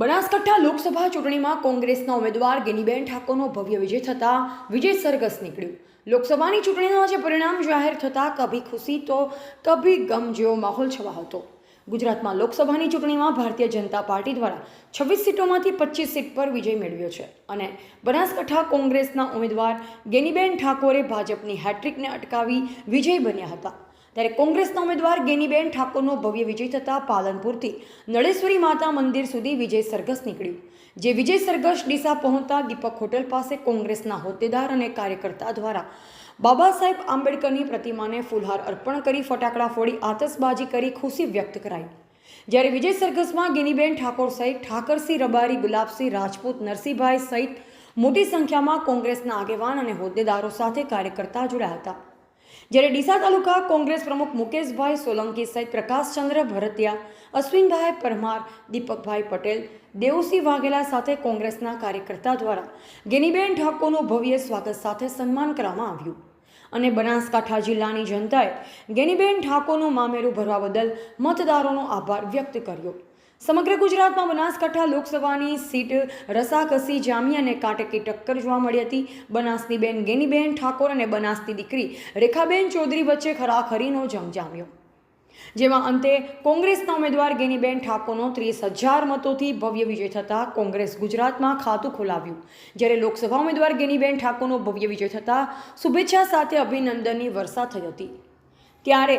બનાસકાંઠા લોકસભા ચૂંટણીમાં કોંગ્રેસના ઉમેદવાર ગેનીબેન ઠાકોરનો ભવ્ય વિજય થતાં વિજય સરઘસ નીકળ્યું. લોકસભાની ચૂંટણીનું આજે પરિણામ જાહેર થતાં કભી ખુશી તો કભી ગમ જેવો માહોલ છવા હતો. ગુજરાતમાં લોકસભાની ચૂંટણીમાં ભારતીય જનતા પાર્ટી દ્વારા છવ્વીસ સીટોમાંથી પચીસ સીટ પર વિજય મેળવ્યો છે અને બનાસકાંઠા કોંગ્રેસના ઉમેદવાર ગેનીબેન ઠાકોરે ભાજપની હેટ્રિકને અટકાવી વિજય બન્યા હતા. ત્યારે કોંગ્રેસના ઉમેદવાર ગેનીબેન ઠાકોરનો ભવ્ય વિજય થતાં પાલનપુરથી નળેશ્વરી માતા મંદિર સુધી વિજય સરઘસ નીકળ્યું, જે વિજય સરઘસ ડીસા પહોંચતા દીપક હોટેલ પાસે કોંગ્રેસના હોદ્દેદાર અને કાર્યકર્તા દ્વારા બાબા સાહેબ આંબેડકરની પ્રતિમાને ફૂલહાર અર્પણ કરી ફટાકડા ફોડી આતશબાજી કરી ખુશી વ્યક્ત કરાઈ. જ્યારે વિજય સરઘસમાં ગિનીબેન ઠાકોર સહિત ઠાકરસિંહ રબારી, ગુલાબસિંહ રાજપૂત, નરસિંહભાઈ સહિત મોટી સંખ્યામાં કોંગ્રેસના આગેવાન અને હોદ્દેદારો સાથે કાર્યકર્તા જોડાયા હતા. જ્યારે ડીસા તાલુકા કોંગ્રેસ પ્રમુખ મુકેશભાઈ સોલંકી સહિત પ્રકાશચંદ્ર ભરતિયા, અશ્વિનભાઈ પરમાર, દીપકભાઈ પટેલ દેવસિંહ વાઘેલા સાથે કોંગ્રેસના કાર્યકર્તા દ્વારા ગેનીબેન ઠાકોરનું ભવ્ય સ્વાગત સાથે સન્માન કરવામાં આવ્યું. અને બનાસકાંઠા જિલ્લાની જનતાએ ગેનીબેન ઠાકોરનું મામેરું ભરવા બદલ મતદારોનો આભાર વ્યક્ત કર્યો. સમગ્ર ગુજરાતમાં બનાસકાંઠા લોકસભાની સીટ રસાકસી જામી અને કાંટકી ટક્કર જોવા મળી હતી. બનાસની બેન ગેનીબેન ઠાકોર અને બનાસની દીકરી રેખાબેન ચૌધરી વચ્ચે ખરાખરીનો જંગ જામ્યો. જેમાં અંતે કોંગ્રેસના ઉમેદવાર ગેનીબેન ઠાકોરનો ત્રીસ હજાર મતોથી ભવ્ય વિજય થતાં કોંગ્રેસ ગુજરાતમાં ખાતું ખોલાવ્યું. જ્યારે લોકસભા ઉમેદવાર ગેનીબેન ઠાકોરનો ભવ્ય વિજય થતાં શુભેચ્છા સાથે અભિનંદનની વર્ષા થઈ હતી. ત્યારે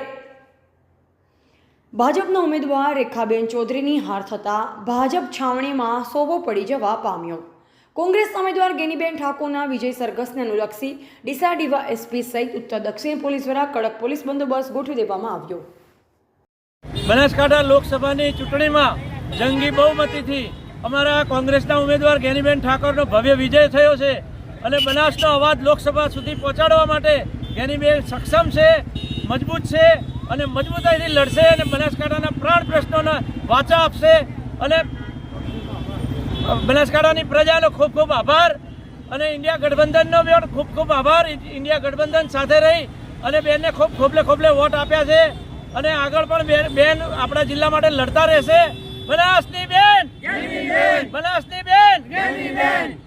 ભાજપના ઉમેદવાર રેખાબેન ચૌધરીની હાર થતાં ભાજપ છાવણીમાં સોવો પડી જવા પામ્યો. કોંગ્રેસના ઉમેદવાર ગેનીબેન ઠાકોરના વિજય સરઘસને અનુલક્ષી ડીસા ડીવા એસપી સહિત ઉત્તર દક્ષિણ પોલીસ દ્વારા કડક પોલીસ બંદોબસ્ત ગોઠવી દેવામાં આવ્યો. બનાસકાંઠા લોકસભાની ચૂંટણીમાં જંગી બહુમતીથી અમારા કોંગ્રેસના ઉમેદવાર ગેનીબેન ઠાકોરનો ભવ્ય વિજય થયો છે. અને બનાસનો અવાજ લોકસભા સુધી પહોંચાડવા માટે ગેનીબેન સક્ષમ છે. મજબૂત છે અને મજબૂતાઈથી લડશે અને બનાસકાંઠાના પ્રાણ પ્રશ્નોના વાચા આપશે અને બનાસકાંઠાની પ્રજાનો ખૂબ ખૂબ આભાર અને ઇન્ડિયા ગઠબંધનનો પણ ખૂબ ખૂબ આભાર. ઇન્ડિયા ગઠબંધન સાથે રહી અને બેનને ખૂબ ખોબલે ખોબલે વોટ આપ્યા છે અને આગળ પણ બેન આપણા જિલ્લા માટે લડતા રહેશે. બનાસની બેન! બનાસની બેન!